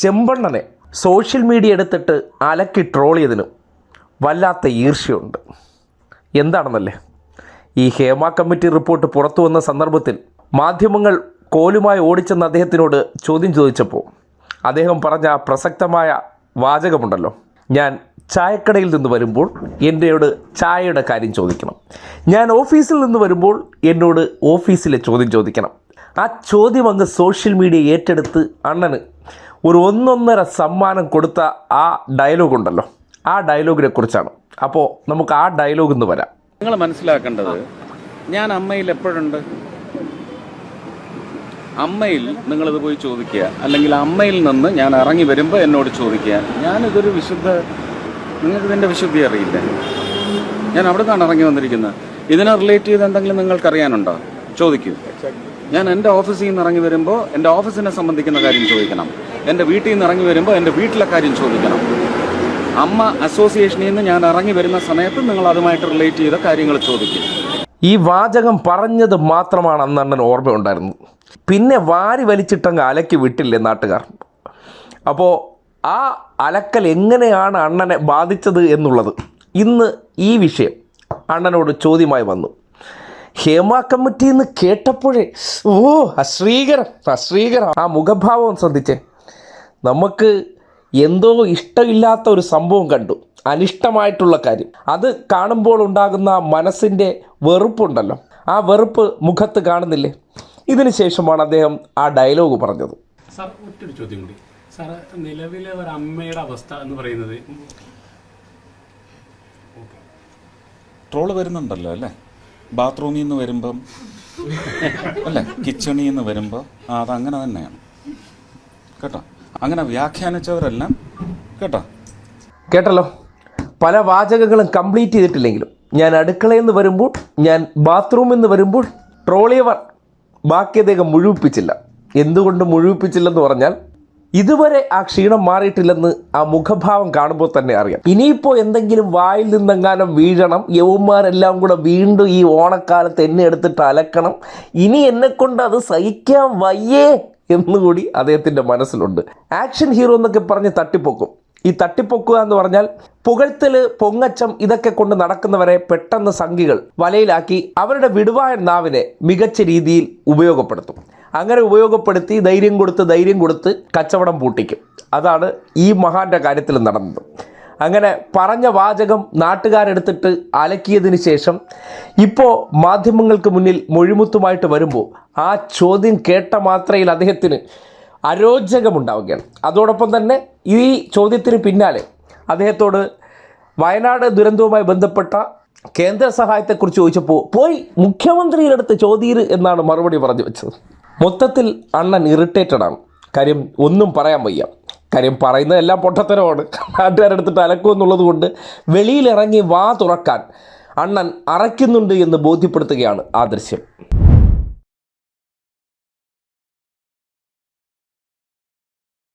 ചെമ്പണ്ണനെ social media എടുത്തിട്ട് അലക്കി troll ചെയ്തതിന് വല്ലാത്ത ഈർഷ്യമുണ്ട് എന്താണെന്നല്ലേ? ഈ ഹേമ കമ്മിറ്റി റിപ്പോർട്ട് പുറത്തു വന്ന സന്ദർഭത്തിൽ മാധ്യമങ്ങൾ കോലുമായി ഓടിച്ചെന്ന് അദ്ദേഹത്തിനോട് ചോദ്യം ചോദിച്ചപ്പോൾ അദ്ദേഹം പറഞ്ഞ പ്രസക്തമായ വാചകമുണ്ടല്ലോ. ഞാൻ ചായക്കടയിൽ നിന്ന് വരുമ്പോൾ എന്നോട് ചായയുടെ കാര്യം ചോദിക്കണം. ഞാൻ ഓഫീസിൽ നിന്ന് വരുമ്പോൾ എന്നോട് ഓഫീസിലെ ചോദ്യം ചോദിക്കണം. ആ ചോദ്യം അങ്ങ് സോഷ്യൽ മീഡിയ ഏറ്റെടുത്ത് അണ്ണന് ഒരു ഒന്നൊന്നര സമ്മാനം കൊടുത്ത ആ ഡയലോഗ് ഉണ്ടല്ലോ. ആ ഡയലോഗിനെ കുറിച്ചാണ്. അപ്പോൾ നമുക്ക് ആ ഡയലോഗ് ഒന്ന് വരാം. നിങ്ങൾ മനസ്സിലാക്കേണ്ടത് ഞാൻ അമ്മയിൽ എപ്പോഴുണ്ട്? അമ്മയിൽ നിങ്ങളിത് പോയി ചോദിക്കുക. അല്ലെങ്കിൽ അമ്മയിൽ നിന്ന് ഞാൻ ഇറങ്ങി വരുമ്പോൾ എന്നോട് ചോദിക്കുക. ഞാനിതൊരു വിശുദ്ധ നിങ്ങൾക്ക് ഇതിന്റെ വിശുദ്ധി അറിയില്ല? ഞാൻ അവിടെ നിന്നാണ് ഇറങ്ങി വന്നിരിക്കുന്നത്. ഇതിനെ റിലേറ്റ് ചെയ്ത് എന്തെങ്കിലും നിങ്ങൾക്ക് അറിയാനുണ്ടോ ചോദിക്കൂ. ഞാൻ എന്റെ ഓഫീസിൽ നിന്ന് ഇറങ്ങി വരുമ്പോൾ എന്റെ ഓഫീസിനെ സംബന്ധിക്കുന്ന കാര്യം ചോദിക്കണം. എന്റെ വീട്ടിൽ നിന്ന് ഇറങ്ങി വരുമ്പോൾ എന്റെ വീട്ടിലെ കാര്യം ചോദിക്കണം. അമ്മ അസോസിയേഷനിൽ നിന്ന് ഞാൻ ഇറങ്ങി വരുന്ന സമയത്ത് നിങ്ങൾ അതുമായിട്ട് റിലേറ്റ് ചെയ്ത കാര്യങ്ങൾ ചോദിക്കും. ഈ വാചകം പറഞ്ഞത് മാത്രമാണ് അന്ന് അണ്ണൻ ഓർമ്മയുണ്ടായിരുന്നത്. പിന്നെ വാരി വലിച്ചിട്ടങ്ങ് അലക്കി വിട്ടില്ലേ നാട്ടുകാർ? അപ്പോൾ ആ അലക്കൽ എങ്ങനെയാണ് അണ്ണനെ ബാധിച്ചത് എന്നുള്ളത് ഇന്ന് ഈ വിഷയം അണ്ണനോട് ചോദ്യമായി വന്നു. ഹേമ കമ്മിറ്റി എന്ന് കേട്ടപ്പോഴേ ഓ അശ്രീകരം അശ്രീകരം. ആ മുഖഭാവം ശ്രദ്ധിച്ചേ. നമുക്ക് എന്തോ ഇഷ്ടമില്ലാത്ത ഒരു സംഭവം കണ്ടു. അനിഷ്ടമായിട്ടുള്ള കാര്യം. അത് കാണുമ്പോൾ ഉണ്ടാകുന്ന മനസ്സിന്റെ വെറുപ്പുണ്ടല്ലോ. ആ വെറുപ്പ് മുഖത്ത് കാണുന്നില്ലേ? ഇതിന് ശേഷമാണ് അദ്ദേഹം ആ ഡയലോഗ് പറഞ്ഞത്. സാർ മറ്റൊരു ചോദ്യം കൂടി. സാർ നിലവിലെ ഒരു അമ്മയുടെ അവസ്ഥ എന്ന് പറയുന്നത്? ട്രോൾ വരുന്നുണ്ടല്ലോ അല്ലേ? ബാത്റൂമിൽ നിന്ന് വരുമ്പം അല്ല കിച്ചണിൽ നിന്ന് വരുമ്പോൾ അതങ്ങനെ തന്നെയാണ്. കേട്ടോ? അങ്ങനെ വ്യാഖ്യാനിച്ചവരെല്ലാം കേട്ടോ? കേട്ടല്ലോ? പല വാചകങ്ങളും കംപ്ലീറ്റ് ചെയ്തിട്ടില്ലെങ്കിലും ഞാൻ അടുക്കളയിൽ നിന്ന് വരുമ്പോൾ ഞാൻ ബാത്റൂമിൽ നിന്ന് വരുമ്പോൾ ട്രോളിയവർ ബാക്കി അദ്ദേഹം മുഴുവിപ്പിച്ചില്ല. എന്തുകൊണ്ട് മുഴുവിപ്പിച്ചില്ലെന്ന് പറഞ്ഞാൽ ഇതുവരെ ആ ക്ഷീണം മാറിയിട്ടില്ലെന്ന് ആ മുഖഭാവം കാണുമ്പോൾ തന്നെ അറിയാം. ഇനിയിപ്പോൾ എന്തെങ്കിലും വായിൽ നിന്നെങ്ങാനും വീഴണം യവന്മാരെല്ലാം കൂടെ വീണ്ടും ഈ ഓണക്കാലത്ത് എന്നെ എടുത്തിട്ട് അലക്കണം ഇനി എന്നെ കൊണ്ട് അത് സഹിക്കാൻ വയ്യേ എന്നുകൂടി അദ്ദേഹത്തിന്റെ മനസ്സിലുണ്ട്. ആക്ഷൻ ഹീറോ എന്നൊക്കെ പറഞ്ഞ് തട്ടിപ്പൊക്കും. ഈ തട്ടിപ്പൊക്കുക എന്ന് പറഞ്ഞാൽ പുകഴ്ത്തൽ പൊങ്ങച്ചം ഇതൊക്കെ കൊണ്ട് നടക്കുന്നവരെ പെട്ടെന്ന് സംഘികൾ വലയിലാക്കി അവരുടെ വിടുവായ നാവിനെ മികച്ച രീതിയിൽ ഉപയോഗപ്പെടുത്തും. അങ്ങനെ ഉപയോഗപ്പെടുത്തി ധൈര്യം കൊടുത്ത് ധൈര്യം കൊടുത്ത് കച്ചവടം പൂട്ടിക്കും. അതാണ് ഈ മഹാന്റെ കാര്യത്തിൽ നടന്നത്. അങ്ങനെ പറഞ്ഞ വാചകം നാട്ടുകാരെടുത്തിട്ട് അലക്കിയതിന് ശേഷം ഇപ്പോൾ മാധ്യമങ്ങൾക്ക് മുന്നിൽ മൊഴിമുത്തുമായിട്ട് വരുമ്പോൾ ആ ചോദ്യം കേട്ട മാത്രയിൽ അദ്ദേഹത്തിന് അരോചകമുണ്ടാവുകയാണ്. അതോടൊപ്പം തന്നെ ഈ ചോദ്യത്തിന് പിന്നാലെ അദ്ദേഹത്തോട് വയനാട് ദുരന്തവുമായി ബന്ധപ്പെട്ട കേന്ദ്ര സഹായത്തെക്കുറിച്ച് ചോദിച്ചപ്പോൾ പോയി മുഖ്യമന്ത്രിയുടെ അടുത്ത് ചോദ്യീര് എന്നാണ് മറുപടി പറഞ്ഞു വെച്ചത്. മൊത്തത്തിൽ അണ്ണൻ ഇറിറ്റേറ്റഡ് ആണ്. കാര്യം ഒന്നും പറയാൻ വയ്യ. കാര്യം പറയുന്നതെല്ലാം പൊട്ടത്തരമാണ്. നാട്ടുകാരെടുത്തിട്ട് അലക്കും എന്നുള്ളത് കൊണ്ട് വെളിയിലിറങ്ങി വാ തുറക്കാൻ അണ്ണൻ അറയ്ക്കുന്നുണ്ട് എന്ന് ബോധ്യപ്പെടുത്തുകയാണ് ആ ദൃശ്യം.